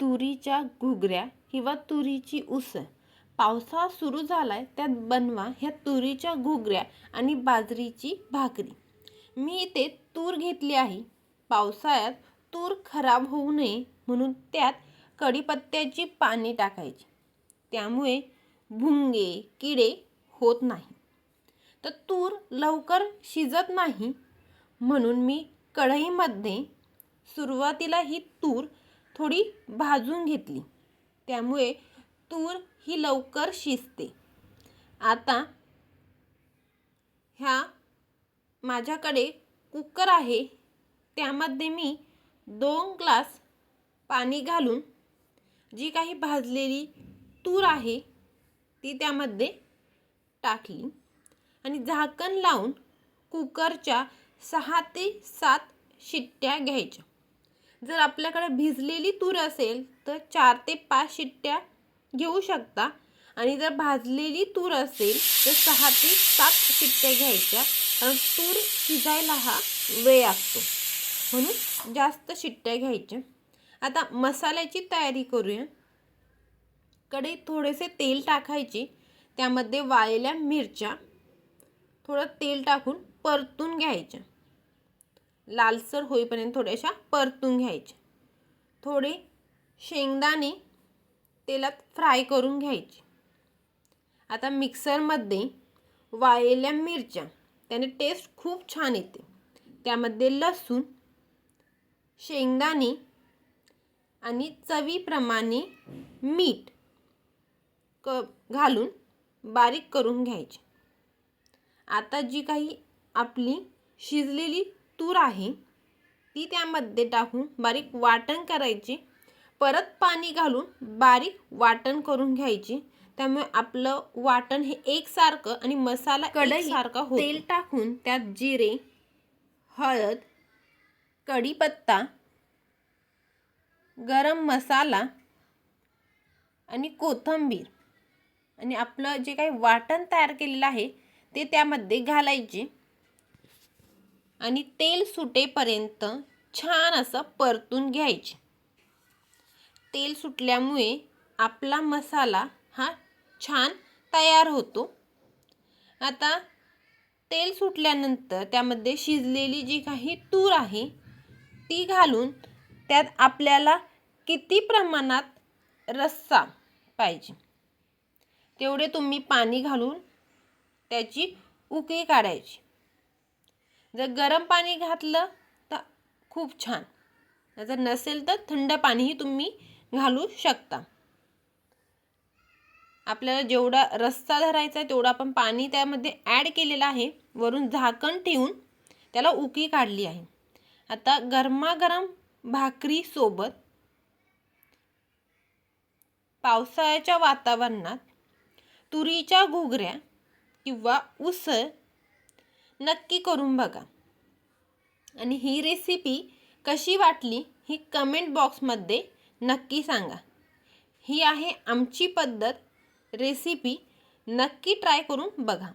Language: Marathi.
तुरीच्या घुगऱ्या किंवा तुरीची उसळ. पावसाळा सुरू झालाय त्यात बनवा ह्या तुरीच्या घुगऱ्या आणि बाजरीची भाकरी. मी इथे तूर घेतली आहे. पावसाळ्यात तूर खराब होऊ नये म्हणून त्यात कढीपत्त्याची पाने टाकायची. त्यामुळे भुंगे किडे होत नाही. तर तूर लवकर शिजत नाही म्हणून मी कढईमध्ये सुरुवातीला ही तूर थोडी भाजून घेतली. त्यामुळे तूर ही लवकर शिजते. आता ह्या माझ्याकडे कुकर आहे. त्यामध्ये मी दोन ग्लास पाणी घालून जी काही भाजलेली तूर आहे ती त्यामध्ये टाकली आणि झाकण लावून कुकरच्या सहा ते सात शिट्ट्या घ्यायच्या. जर आपल्याकडे भिजलेली तूर असेल तर चार ते पाच शिट्ट्या घेऊ शकता. आणि जर भाजलेली तूर असेल तर सहा ते सात शिट्ट्या घ्यायच्या. कारण तूर शिजायला हा वेळ लागतो. म्हणून जास्त शिट्ट्या घ्यायच्या. आता मसाल्याची तयारी करूया. कडे थोडेसे तेल टाकायचे. त्यामध्ये वाळलेल्या मिरच्या थोडं तेल टाकून परतून घ्यायच्या. लालसर होईपर्यंत थोड्याशा परतून घ्यायच्या. थोडे शेंगदाणे तेलात फ्राय करून घ्यायचे. आता मिक्सरमध्ये वाळलेल्या मिरच्या त्याने टेस्ट खूप छान येते. त्यामध्ये लसूण शेंगदाणे आणि चवीप्रमाणे मीठ क घालून बारीक करून घ्यायचे. आता जी काही आपली शिजलेली तूर आहे. ती त्यामध्ये टाकून बारीक वाटण करायचे. परत पाणी घालून बारीक वाटण करून घ्यायचे. त्यामुळे आपलं वाटण हे एकसारखं आणि मसाला एकसारखा हो तेल टाकून त्यात जिरे हळद कढीपत्ता गरम मसाला आणि कोथिंबीर आणि आपलं जे काही वाटण तयार केलेलं आहे ते त्यामध्ये घालायचे. आणि तेल सुटेपर्यंत छान असं परतून घ्यायचे. तेल सुटल्यामुळे आपला मसाला हा छान तयार होतो. आता तेल सुटल्यानंतर त्यामध्ये शिजलेली जी काही तूर आहे ती घालून त्यात आपल्याला किती प्रमाणात रस्सा पाहिजे. तेवढे तुम्ही पाणी घालून त्याची उकळी काढायची. जर गरम पाणी घातलं तर खूप छान. जर नसेल तर थंड पाणीही तुम्ही घालू शकता. आपल्याला जेवढा रस्सा धरायचा आहे तेवढं आपण पाणी त्यामध्ये ॲड केलेलं आहे. वरून झाकण ठेवून त्याला उकी काढली आहे. आता गरमागरम भाकरीसोबत पावसाळ्याच्या वातावरणात तुरीच्या घुगऱ्या किंवा उसळ नक्की करून बघा. आणि ही रेसिपी कशी वाटली ही कमेंट बॉक्समध्ये नक्की सांगा. ही आहे आमची पद्धत रेसिपी नक्की ट्राय करून बघा.